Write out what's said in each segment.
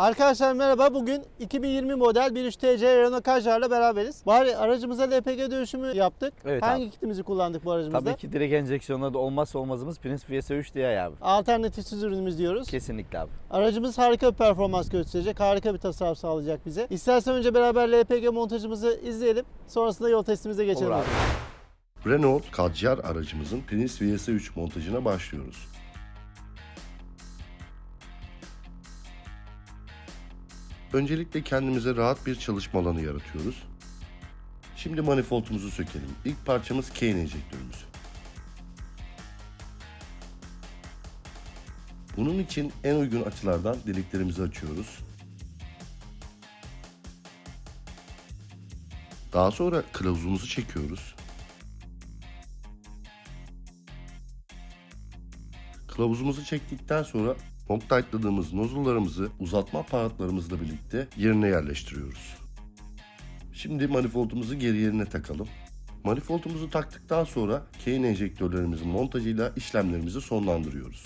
Arkadaşlar merhaba. Bugün 2020 model 1.3 TC Renault Kadjar'la beraberiz. Bari aracımıza LPG dönüşümü yaptık. Evet Hangi abi. kitimizi kullandık bu aracımızda? Tabii ki direkt enjeksiyonlarda olmazsa olmazımız Prince VS3 diye abi. Alternatifsiz ürünümüz diyoruz. Kesinlikle abi. Aracımız harika bir performans gösterecek. Harika bir tasarruf sağlayacak bize. İstersen önce beraber LPG montajımızı izleyelim. Sonrasında yol testimize geçelim. Olur abi. Renault Kadjar aracımızın Prince VS3 montajına başlıyoruz. Öncelikle kendimize rahat bir çalışma alanı yaratıyoruz. Şimdi manifoldumuzu sökelim. İlk parçamız Kane enjektörümüz. Bunun için en uygun açılardan deliklerimizi açıyoruz. Daha sonra kılavuzumuzu çekiyoruz. Kılavuzumuzu çektikten sonra kontaktladığımız nozullarımızı uzatma aparatlarımızla birlikte yerine yerleştiriyoruz. Şimdi manifoldumuzu geri yerine takalım. Manifoldumuzu taktıktan sonra Kane enjektörlerimizin montajıyla işlemlerimizi sonlandırıyoruz.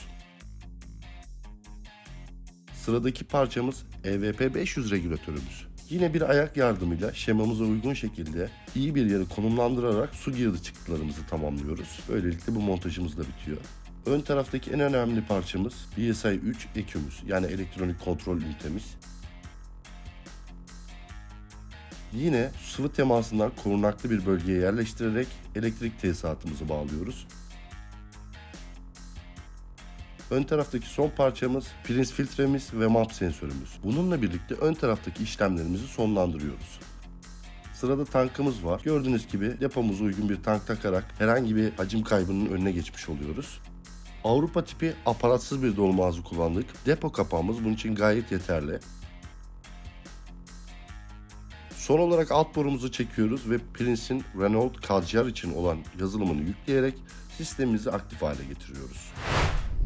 Sıradaki parçamız EVP 500 regülatörümüz. Yine bir ayak yardımıyla şemamıza uygun şekilde iyi bir yere konumlandırarak su girdi çıktılarımızı tamamlıyoruz. Böylelikle bu montajımız da bitiyor. Ön taraftaki en önemli parçamız BSI 3 ekümüz yani elektronik kontrol ünitemiz. Yine sıvı temasından korunaklı bir bölgeye yerleştirerek elektrik tesisatımızı bağlıyoruz. Ön taraftaki son parçamız Prince filtremiz ve MAP sensörümüz. Bununla birlikte ön taraftaki işlemlerimizi sonlandırıyoruz. Sırada tankımız var. Gördüğünüz gibi depomuza uygun bir tank takarak herhangi bir hacim kaybının önüne geçmiş oluyoruz. Avrupa tipi aparatsız bir dolma ağzı kullandık. Depo kapağımız bunun için gayet yeterli. Son olarak alt borumuzu çekiyoruz ve Prince'in Renault Kadjar için olan yazılımını yükleyerek sistemimizi aktif hale getiriyoruz.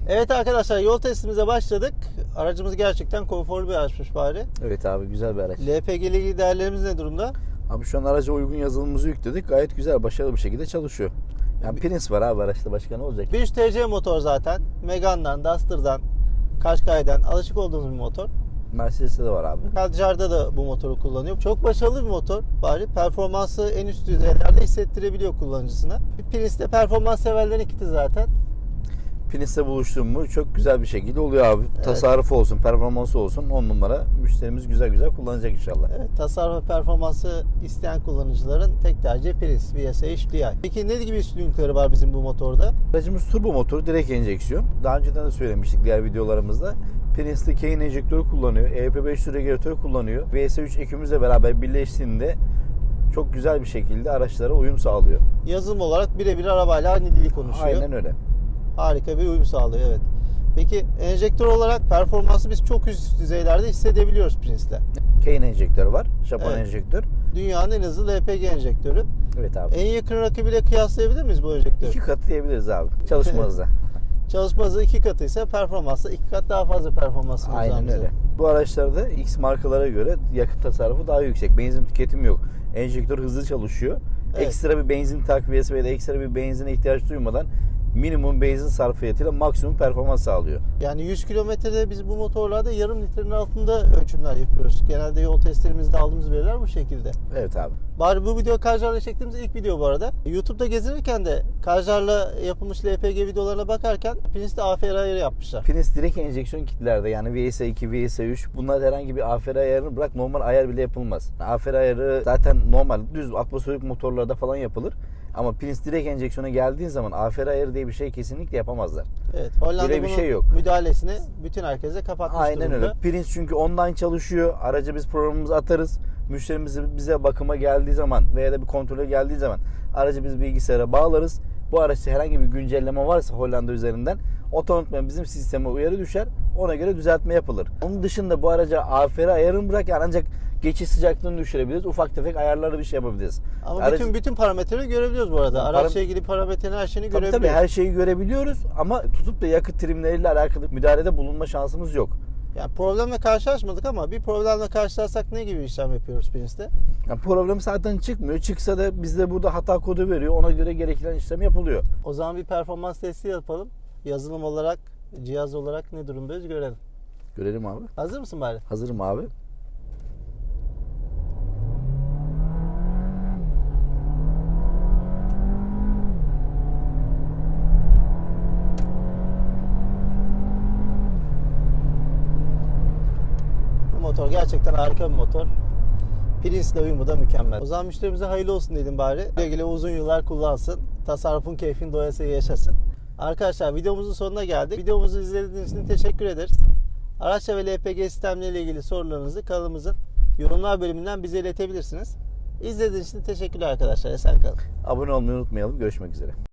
Evet arkadaşlar yol testimize başladık. Aracımız gerçekten konforlu bir araçmış bari. Evet abi güzel bir araç. LPG ile ilgili değerlerimiz ne durumda? Abi şu an araca uygun yazılımımızı yükledik. Gayet güzel, başarılı bir şekilde çalışıyor. Yani Prince var abi araçta başka ne olacak? 1.3 TC motor zaten. Megane'dan, Duster'dan, Qashqai'den alışık olduğumuz bir motor. Mercedes'te de var abi. Kadjar'da da bu motoru kullanıyor. Çok başarılı bir motor. Bari performansı en üst düzeylerde hissettirebiliyor kullanıcısına. Prince de performans severlerin kiti zaten. Prince'le buluştuğum mu çok güzel bir şekilde oluyor abi. Tasarrufu olsun, performansı olsun 10 numara. Müşterimiz güzel güzel kullanacak inşallah. Evet, tasarruf ve performansı isteyen kullanıcıların tek tercihi Prince VS HDI. Peki ne gibi üstünlükleri var bizim bu motorda? Aracımız turbo motor, direkt enjeksiyon. Daha önceden de söylemiştik diğer videolarımızda. Prince'de Kane enjektörü kullanıyor. E EP500 regülatörü kullanıyor. VS3 ekümüzle beraber birleştiğinde çok güzel bir şekilde araçlara uyum sağlıyor. Yazılım olarak birebir arabayla aynı dili konuşuyor. Aynen öyle. Harika bir uyum sağlıyor evet. Peki enjektör olarak performansı biz çok üst düzeylerde hissedebiliyoruz Prince'le. Kane enjektörü var. Japon Evet. enjektör. Dünyanın en hızlı LPG enjektörü. Evet abi. En yakın rakibiyle kıyaslayabilir miyiz bu enjektörü? İki katı diyebiliriz abi çalışma hızı. Çalışma hızı iki katı ise performansı iki kat daha fazla performans. Aynen öyle. Bu araçlarda X markalara göre yakıt tasarrufu daha yüksek. Benzin tüketimi yok. Enjektör hızlı çalışıyor. Evet. Ekstra bir benzin takviyesi veya ekstra bir benzine ihtiyaç duymadan minimum benzin sarfiyatıyla maksimum performans sağlıyor. Yani 100 kilometrede biz bu motorlarda yarım litrenin altında ölçümler yapıyoruz. Genelde yol testlerimizde aldığımız veriler bu şekilde. Evet abi. Bari bu video Karjar'la çektiğimiz ilk video bu arada. YouTube'da gezinirken de Karjar'la yapılmış LPG videolarına bakarken Prince'de AFR ayarı yapmışlar. Prince direkt enjeksiyon kitlerde yani VS2, VS3 bunlar herhangi bir AFR ayarını bırak normal ayar bile yapılmaz. AFR ayarı zaten normal düz atmosferik motorlarda falan yapılır. Ama Prince direkt enjeksiyona geldiğin zaman AFR ayarı diye bir şey kesinlikle yapamazlar. Evet. Hollanda Böyle bir şey yok. müdahalesini bütün herkese kapatmış Aynen durumda. öyle. Prince çünkü online çalışıyor. Araca biz programımızı atarız. Müşterimiz bize bakıma geldiği zaman veya da bir kontrole geldiği zaman aracı biz bilgisayara bağlarız. Bu araçta herhangi bir güncelleme varsa Hollanda üzerinden otomatikman bizim sisteme uyarı düşer. Ona göre düzeltme yapılır. Onun dışında bu araca AFR ayarını bırak yani ancak geçiş sıcaklığını düşürebiliriz. Ufak tefek ayarları bir şey yapabiliriz. Ama Aracı- bütün bütün parametreleri görebiliyoruz bu arada. Araçla param- ilgili parametrenin her şeyini Tabii görebiliyoruz. tabii her şeyi görebiliyoruz ama tutup da yakıt trimleriyle alakalı müdahalede bulunma şansımız yok. Yani problemle karşılaşmadık ama bir problemle karşılaşsak ne gibi işlem yapıyoruz Prince'de? Yani problem zaten çıkmıyor. Çıksa da bizde burada hata kodu veriyor. Ona göre gereken işlem yapılıyor. O zaman bir performans testi yapalım. Yazılım olarak, cihaz olarak ne durumdayız görelim. Görelim abi. Hazır mısın bari? Hazırım abi. Motor gerçekten harika bir motor. Prince'le uyumu da mükemmel. O zaman müşterimize hayırlı olsun dedim bari. Güle uzun yıllar kullansın. Tasarrufun keyfini doyasıya yaşasın. Arkadaşlar videomuzun sonuna geldik. Videomuzu izlediğiniz için teşekkür ederiz. Araç ve LPG sistemleriyle ilgili sorularınızı kanalımızın yorumlar bölümünden bize iletebilirsiniz. İzlediğiniz için teşekkürler arkadaşlar. Esen kalın. Abone olmayı unutmayalım. Görüşmek üzere.